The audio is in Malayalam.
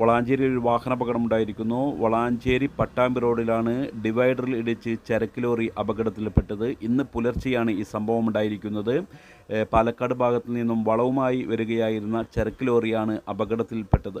വളാഞ്ചേരി ഒരു വാഹനാപകടം ഉണ്ടായിരിക്കുന്നു. വളാഞ്ചേരി പട്ടാമ്പി റോഡിലാണ് ഡിവൈഡറിൽ ഇടിച്ച് ചരക്ക് ലോറി അപകടത്തിൽപ്പെട്ടത്. ഇന്ന് പുലർച്ചെയാണ് ഈ സംഭവം ഉണ്ടായിരിക്കുന്നത്. പാലക്കാട് ഭാഗത്തു നിന്നും വളവുമായി വരികയായിരുന്ന ചരക്ക് ലോറിയാണ് അപകടത്തിൽപ്പെട്ടത്.